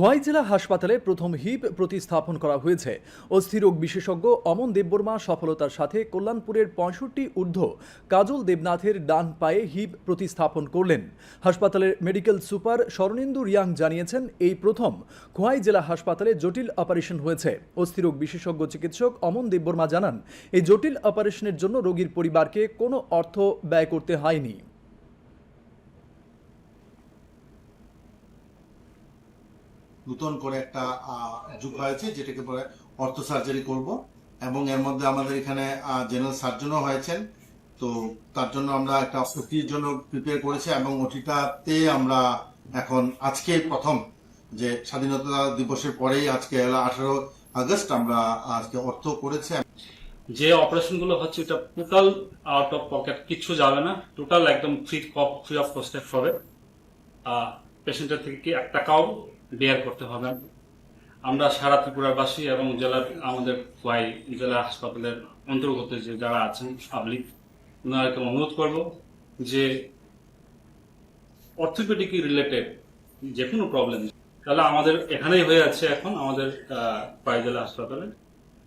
খোয়াই জেলা হাসপাতালে প্রথম হিপ প্রতিস্থাপন করা হয়েছে। অস্থিরোগ বিশেষজ্ঞ অমন দেববর্মা সফলতার সাথে কল্যাণপুরের পঁয়ষট্টি ঊর্ধ্ব কাজল দেবনাথের ডান পায়ে হিপ প্রতিস্থাপন করলেন। হাসপাতালের মেডিকেল সুপার স্বর্ণেন্দু রিয়াং জানিয়েছেন, এই প্রথম খোয়াই জেলা হাসপাতালে জটিল অপারেশন হয়েছে। অস্থিরোগ বিশেষজ্ঞ চিকিৎসক অমন দেববর্মা জানান, এই জটিল অপারেশনের জন্য রোগীর পরিবারকে কোনো অর্থ ব্যয় করতে হয়নি। নতুন করে একটা যুগ হয়েছে, যেটাকে পরে অর্থ সার্জারি করব। এবং এর মধ্যে আমাদের এখানে জেনারেল সার্জনও হয়েছেন। তো তার জন্য আমরা একটা ওটির জন্য প্রিপেয়ার করেছি এবং ওটিটাতে আমরা এখন আজকে প্রথম যে স্বাধীনতা দিবসের পরেই আজকে আঠারো আগস্ট আমরা আজকে অর্থ করেছি। যে অপারেশনগুলো হচ্ছে, এটা টোটাল আউট অফ পকেট কিছু যাবে না। টোটাল একদম ফ্রি ফ্রি অফ কস্টে হবে। পেশেন্টের থেকে কি এক টাকাও বেয়ার করতে হবে। আমরা সারা ত্রিপুরাবাসী এবং জেলার আমাদের খোয়াই জেলা হাসপাতালের অন্তর্গত যে যারা আছেন পাবলিক ওনাদেরকে অনুরোধ করব যে অর্থোপেডিক রিলেটেড যে কোনো প্রবলেম তাহলে আমাদের এখানেই হয়ে আছে এখন আমাদের খোয়াই জেলা হাসপাতালে।